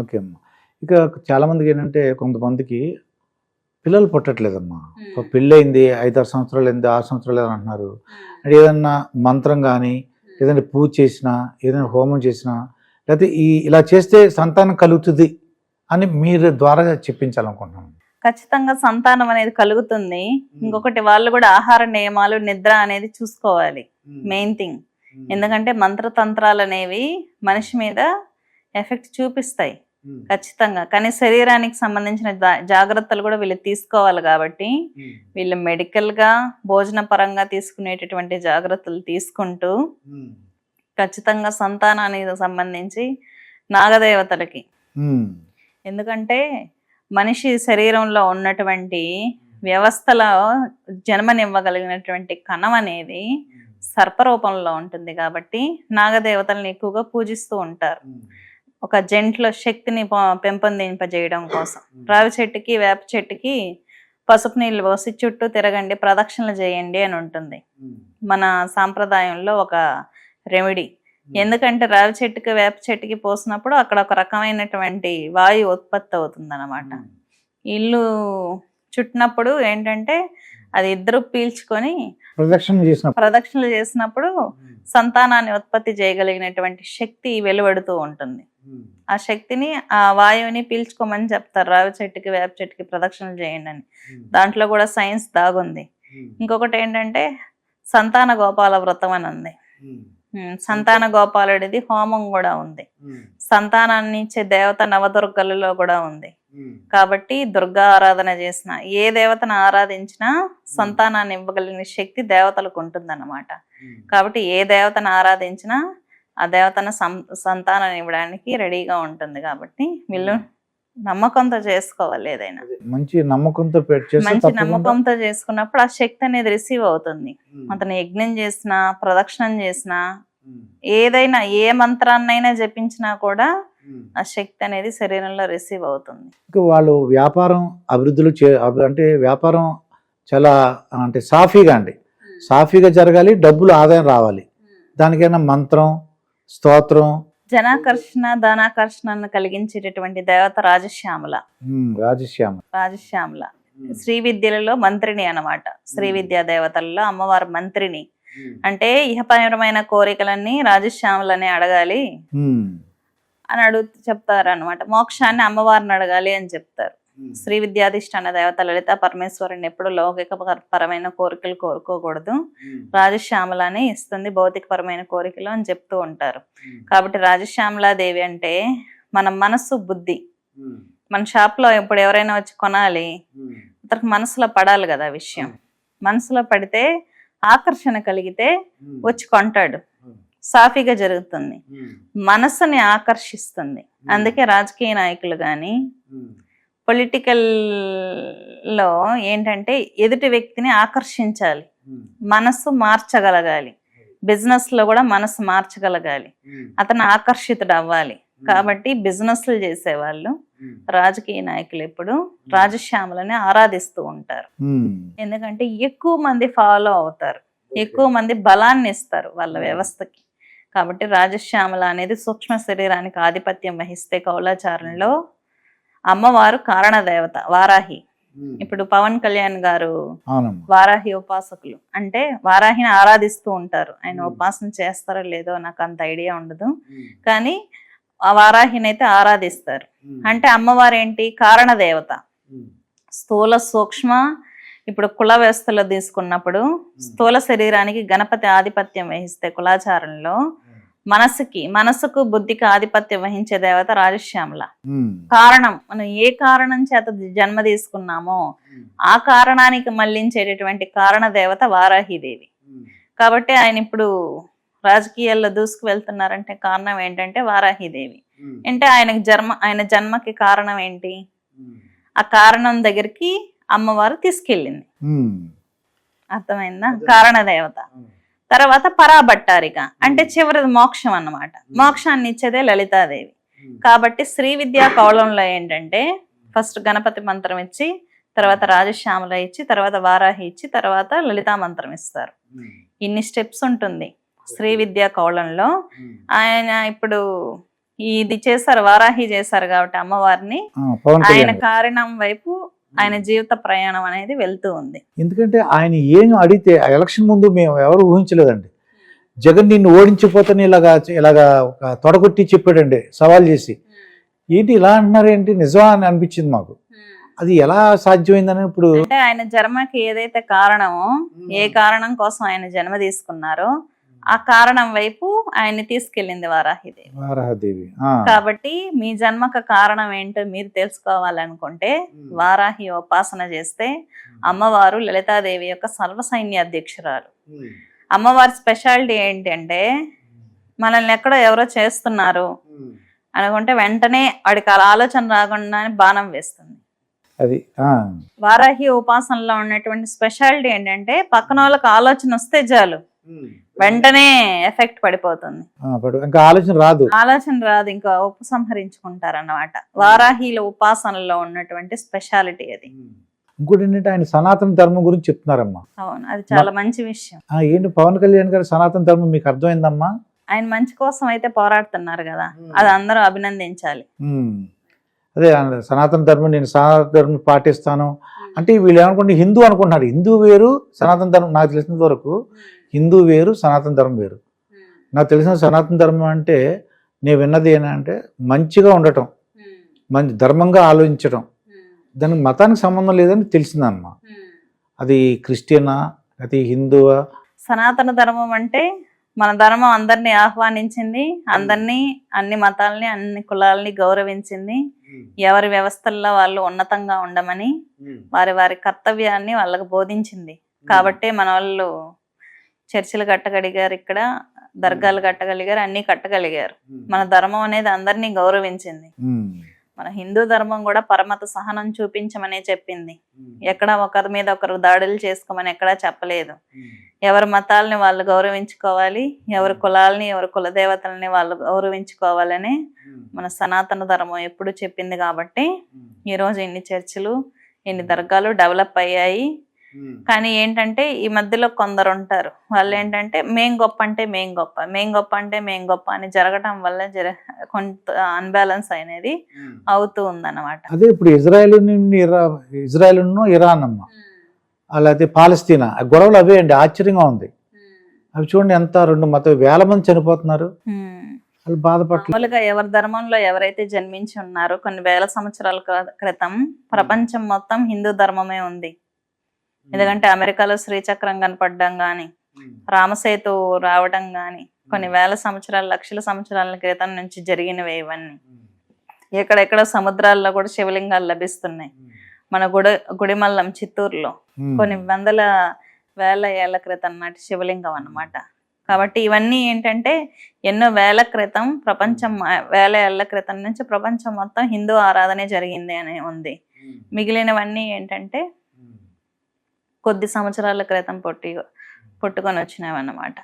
Okay అమ్మా. ఇక చాలా మందికి ఏంటంటే కొంతమందికి పిల్లలు పుట్టట్లేదమ్మా. ఒక పెళ్ళయింది ఐదారు సంవత్సరాలు అయింది ఆరు సంవత్సరాలు అని అంటున్నారు. అంటే ఏదన్నా మంత్రం కానీ ఏదైనా పూజ చేసినా ఏదైనా హోమం చేసినా లేకపోతే ఈ ఇలా చేస్తే సంతానం కలుగుతుంది అని మీరు ద్వారా చెప్పించాలనుకుంటున్నాను. ఖచ్చితంగా సంతానం అనేది కలుగుతుంది. ఇంకొకటి వాళ్ళు కూడా ఆహార నియమాలు నిద్ర అనేది చూసుకోవాలి. Main thing. ఎందుకంటే మంత్రతంత్రాలు అనేవి మనిషి మీద ఎఫెక్ట్ చూపిస్తాయి. ఖచ్చితంగా. కానీ శరీరానికి సంబంధించిన జాగ్రత్తలు కూడా వీళ్ళు తీసుకోవాలి కాబట్టి వీళ్ళు మెడికల్గా భోజన పరంగా తీసుకునేటటువంటి జాగ్రత్తలు తీసుకుంటూ ఖచ్చితంగా సంతానానికి సంబంధించి నాగదేవతలకి. ఎందుకంటే మనిషి శరీరంలో ఉన్నటువంటి వ్యవస్థలో జన్మనివ్వగలిగినటువంటి కణం అనేది సర్పరూపంలో ఉంటుంది కాబట్టి నాగదేవతల్ని ఎక్కువగా పూజిస్తూ ఉంటారు. ఒక జంట్లో శక్తిని పెంపొందింపజేయడం కోసం. రావి చెట్టుకి వేప చెట్టుకి పసుపు నీళ్ళు పోసి చుట్టూ తిరగండి ప్రదక్షిణలు చేయండి అని ఉంటుంది. మన సాంప్రదాయంలో ఒక రెమెడీ ఎందుకంటే రావి చెట్టుకి వేప చెట్టుకి పోసినప్పుడు అక్కడ ఒక రకమైనటువంటి వాయు ఉత్పత్తి అవుతుంది ఇల్లు చుట్టినప్పుడు ఏంటంటే అది ఇద్దరు పీల్చుకొని ప్రదక్షిణ చేసిన ప్రదక్షిణలు చేసినప్పుడు సంతానాన్ని ఉత్పత్తి చేయగలిగినటువంటి శక్తి వెలువడుతూ ఉంటుంది. ఆ శక్తిని ఆ వాయువుని పీల్చుకోమని చెప్తారు. రావి చెట్టుకి వేప చెట్టుకి ప్రదక్షిణలు చేయండి అని. దాంట్లో కూడా సైన్స్ దాగుంది. ఇంకొకటి ఏంటంటే సంతాన గోపాల వ్రతం అని ఉంది. సంతాన గోపాలుడిది హోమం కూడా ఉంది. సంతానాన్ని ఇచ్చే దేవత నవదుర్గలలో కూడా ఉంది. కాబట్టి దుర్గా ఆరాధన చేసిన ఏ దేవతను ఆరాధించినా సంతానాన్ని ఇవ్వగలిగిన శక్తి దేవతలకు ఉంటుందన్నమాట. కాబట్టి ఏ దేవతను ఆరాధించినా ఆ దేవతను సంతానాన్ని ఇవ్వడానికి రెడీగా ఉంటుంది కాబట్టి వీళ్ళు నమ్మకంతో చేసుకోవాలి ఏదైనా. మంచి నమ్మకంతో మంచి నమ్మకంతో చేసుకున్నప్పుడు ఆ శక్తి అనేది రిసీవ్ అవుతుంది. అతను యజ్ఞం చేసినా ప్రదక్షిణం చేసినా ఏదైనా ఏ మంత్రాన్నైనా జపించినా కూడా ఆ శక్తి అనేది శరీరంలో రిసీవ్ అవుతుంది. వాళ్ళు వ్యాపారం అభివృద్ధిలో చే అంటే వ్యాపారం చాలా అంటే సాఫీగా అండి. సాఫీగా జరగాలి డబ్బులు ఆదాయం రావాలి. దానికైనా మంత్రం స్తోత్రం. జనాకర్షణ ధనాకర్షణను కలిగించేటటువంటి దేవత రాజశ్యామల. రాజశ్యామ రాజశ్యామల. శ్రీ విద్యలలో మంత్రిని అన్నమాట. శ్రీ విద్యా దేవతలలో అమ్మవారు మంత్రిని. అంటే ఇహపరమైన కోరికలన్నీ రాజశ్యామలనే అడగాలి. అని అడుగు చెప్తారు అనమాట మోక్షాన్ని అమ్మవారిని అడగాలి అని చెప్తారు. శ్రీ విద్యాధిష్టాన దేవత లలిత పరమేశ్వరుని ఎప్పుడు లౌకిక పర- పరమైన కోరికలు కోరుకోకూడదు. రాజశ్యామలని ఇస్తుంది భౌతిక పరమైన కోరికలు అని చెప్తూ ఉంటారు. కాబట్టి రాజశ్యామలాదేవి అంటే మన మనస్సు బుద్ధి. మన షాప్లో ఇప్పుడు ఎవరైనా వచ్చి కొనాలి అతనికి మనసులో పడాలి కదా ఆ విషయం మనసులో పడితే ఆకర్షణ కలిగితే వచ్చి కొంటాడు. సాఫీగా జరుగుతుంది. మనసుని ఆకర్షిస్తుంది. అందుకే రాజకీయ నాయకులు కానీ పొలిటికల్లో ఏంటంటే ఎదుటి వ్యక్తిని ఆకర్షించాలి. మనస్సు మార్చగలగాలి. బిజినెస్లో కూడా మనసు మార్చగలగాలి. అతను ఆకర్షితుడు అవ్వాలి. కాబట్టి బిజినెస్లు చేసేవాళ్ళు రాజకీయ నాయకులు ఎప్పుడు రాజశ్యామలని ఆరాధిస్తూ ఉంటారు. ఎందుకంటే ఎక్కువ మంది ఫాలో అవుతారు. ఎక్కువ మంది బలాన్ని ఇస్తారు వాళ్ళ వ్యవస్థకి. కాబట్టి రాజశ్యామల అనేది సూక్ష్మ శరీరానికి ఆధిపత్యం వహిస్తే కౌలాచారంలో అమ్మవారు కారణ దేవత వారాహి ఇప్పుడు పవన్ కళ్యాణ్ గారు వారాహి ఉపాసకులు. అంటే వారాహిని ఆరాధిస్తూ ఉంటారు. ఆయన ఉపాసన చేస్తారో లేదో నాకు అంత ఐడియా ఉండదు. కానీ ఆ వారాహిని అయితే ఆరాధిస్తారు. అంటే అమ్మవారు ఏంటి కారణ దేవత స్థూల సూక్ష్మ ఇప్పుడు కుల వ్యవస్థలో తీసుకున్నప్పుడు స్థూల శరీరానికి గణపతి ఆధిపత్యం వహిస్తే కులాచారంలో మనసుకి మనసుకు బుద్ధికి ఆధిపత్యం వహించే దేవత రాజశ్యామల. కారణం మనం ఏ కారణం చేత జన్మ తీసుకున్నామో ఆ కారణానికి మళ్ళించేటటువంటి కారణ దేవత వారాహిదేవి. కాబట్టి ఆయన ఇప్పుడు రాజకీయాల్లో దూసుకు వెళ్తున్నారంటే కారణం ఏంటంటే వారాహిదేవి. అంటే ఆయనకి జన్మ ఆయన జన్మకి కారణం ఏంటి? ఆ కారణం దగ్గరికి అమ్మవారు తీసుకెళ్ళింది. అర్థమైందా? కారణ దేవత. తర్వాత పరాభట్టారిక. అంటే చివరిది మోక్షం అన్నమాట. మోక్షాన్ని ఇచ్చేదే లలితాదేవి. కాబట్టి శ్రీ విద్యా కౌలంలో ఏంటంటే ఫస్ట్ గణపతి మంత్రం ఇచ్చి తర్వాత రాజశ్యామల ఇచ్చి తర్వాత వారాహి ఇచ్చి తర్వాత లలితా మంత్రం ఇస్తారు. ఇన్ని స్టెప్స్ ఉంటుంది శ్రీ విద్యా కౌలంలో. ఆయన ఇప్పుడు ఇది చేశారు వారాహి చేశారు కాబట్టి అమ్మవారిని. ఆయన. కారణం వైపు ఆయన జీవిత ప్రయాణం అనేది వెళ్తూ ఉంది. ఎందుకంటే ఆయన ఏం అడిగితే ఎలక్షన్ ముందు మేము ఎవరు ఊహించలేదండి. జగన్ నిన్ను ఓడించిపోతాను ఇలాగా ఇలాగా ఒక తొడగొట్టి చెప్పాడండి సవాల్ చేసి. ఏంటి ఇలా అంటున్నారు ఏంటి నిజమా అని అనిపించింది మాకు. అది ఎలా సాధ్యమైందని ఇప్పుడు అంటే ఆయన జన్మకి ఏదైతే కారణమో ఏ కారణం కోసం ఆయన జన్మ తీసుకున్నారో ఆ కారణం వైపు ఆయన్ని తీసుకెళ్ళింది వారాహిదేవి. కాబట్టి మీ జన్మకు కారణం ఏంటో మీరు తెలుసుకోవాలనుకుంటే వారాహి ఉపాసన చేస్తే అమ్మవారు లలితాదేవి యొక్క సర్వ సైన్య అధ్యక్షురాలు. అమ్మవారి స్పెషాలిటీ ఏంటంటే మనల్ని ఎక్కడో ఎవరో చేస్తున్నారు అనుకుంటే వెంటనే వాడికి అలా ఆలోచన రాకుండానే బాణం వేస్తుంది. అది వారాహి ఉపాసనలో ఉన్నటువంటి స్పెషాలిటీ ఏంటంటే పక్కన వాళ్ళకి ఆలోచన వస్తే చాలు. వెంటనే ఎఫెక్ట్ పడిపోతుంది. ఇంకా ఆలోచన రాదు. ఆలోచన రాదు ఇంకా ఉపసంహరించుకుంటారు అన్నమాట వారాహిల ఉపాసనలో ఉన్నటువంటి స్పెషాలిటీ అది. ఇంకోటి ఏంటంటే ఆయన సనాతన ధర్మం గురించి చెప్తున్నారమ్మా. అవును అది చాలా మంచి విషయం. ఏంటి పవన్ కళ్యాణ్ గారు సనాతన ధర్మం మీకు అర్థమైందమ్మా? ఆయన మంచి కోసం అయితే పోరాడుతున్నారు కదా. అది అందరూ అభినందించాలి. అదే సనాతన ధర్మం నేను సనాతన ధర్మం పాటిస్తాను. అంటే వీళ్ళు ఏమనుకుంటే హిందూ అనుకుంటున్నారు. హిందూ వేరు సనాతన ధర్మం. నాకు తెలిసినంత వరకు హిందూ వేరు సనాతన ధర్మం వేరు. నాకు తెలిసిన సనాతన ధర్మం అంటే నేను విన్నది ఏంటంటే మంచిగా ఉండటం. మంచి ధర్మంగా ఆలోచించడం దానికి మతానికి సంబంధం లేదని తెలిసిందమ్మా అది క్రిస్టియనా అది హిందువా? సనాతన ధర్మం అంటే మన ధర్మం అందరినీ ఆహ్వానించింది అందరినీ అన్ని మతాలని అన్ని కులాలని గౌరవించింది. ఎవరి వ్యవస్థల్లో వాళ్ళు ఉన్నతంగా ఉండమని వారి వారి కర్తవ్యాన్ని వాళ్ళకు బోధించింది. కాబట్టి మన వాళ్ళు చర్చిలు కట్టగలిగారు ఇక్కడ దర్గాలు కట్టగలిగారు అన్ని కట్టగలిగారు. మన ధర్మం అనేది అందరినీ గౌరవించింది. మన హిందూ ధర్మం కూడా పరమత సహనం చూపించమనే చెప్పింది. ఎక్కడ ఒకరి మీద ఒకరు దాడులు చేసుకోమని ఎక్కడా చెప్పలేదు. ఎవరి మతాలని వాళ్ళు గౌరవించుకోవాలి ఎవరి కులాలని ఎవరి కుల దేవతలని వాళ్ళు గౌరవించుకోవాలని మన సనాతన ధర్మం ఎప్పుడు చెప్పింది కాబట్టి ఈ రోజు ఇన్ని చర్చిలు ఇన్ని దర్గాలు డెవలప్ అయ్యాయి. కానీ ఏంటంటే ఈ మధ్యలో కొందరు ఉంటారు. వాళ్ళు ఏంటంటే మేం గొప్ప అంటే మేం గొప్ప మేం గొప్ప అంటే మేం గొప్ప అని జరగటం వల్ల జర కొంత అన్బ్యాలెన్స్ అనేది అవుతూ ఉందన్నమాట. అదే ఇప్పుడు ఇజ్రాయెల్ నుండి ఇజ్రాయెల్ ఇరాన్ అమ్మ అలాగే పాలస్తీనా. ఆ గొడవలు అవే అండి ఆశ్చర్యంగా ఉంది. అవి చూడండి ఎంత రెండు మత వేల మంది చనిపోతున్నారు. వాళ్ళు బాధపట్ల మామూలుగా ఎవరి ధర్మంలో ఎవరైతే జన్మించి ఉన్నారో కొన్ని వేల సంవత్సరాల క్ర- క్రితం ప్రపంచం మొత్తం హిందూ ధర్మమే ఉంది. ఎందుకంటే అమెరికాలో శ్రీచక్రం కనపడడం గాని రామసేతు రావడం గాని కొన్ని వేల సంవత్సరాల లక్షల సంవత్సరాల క్రితం నుంచి జరిగినవి ఇవన్నీ. ఎక్కడెక్కడ సముద్రాల్లో కూడా శివలింగాలు లభిస్తున్నాయి. మన గుడి గుడిమల్లం చిత్తూరులో. కొన్ని వందల వేల ఏళ్ళ క్రితం నాటి శివలింగం అన్నమాట. కాబట్టి ఇవన్నీ ఏంటంటే ఎన్నో వేల క్రితం ప్రపంచం వేల ఏళ్ళ క్రితం నుంచి ప్రపంచం మొత్తం హిందూ ఆరాధనే జరిగింది అని ఉంది. మిగిలినవన్నీ ఏంటంటే కొద్ది సంవత్సరాల క్రితం పుట్టి పుట్టుకొని వచ్చినవి అన్నమాట.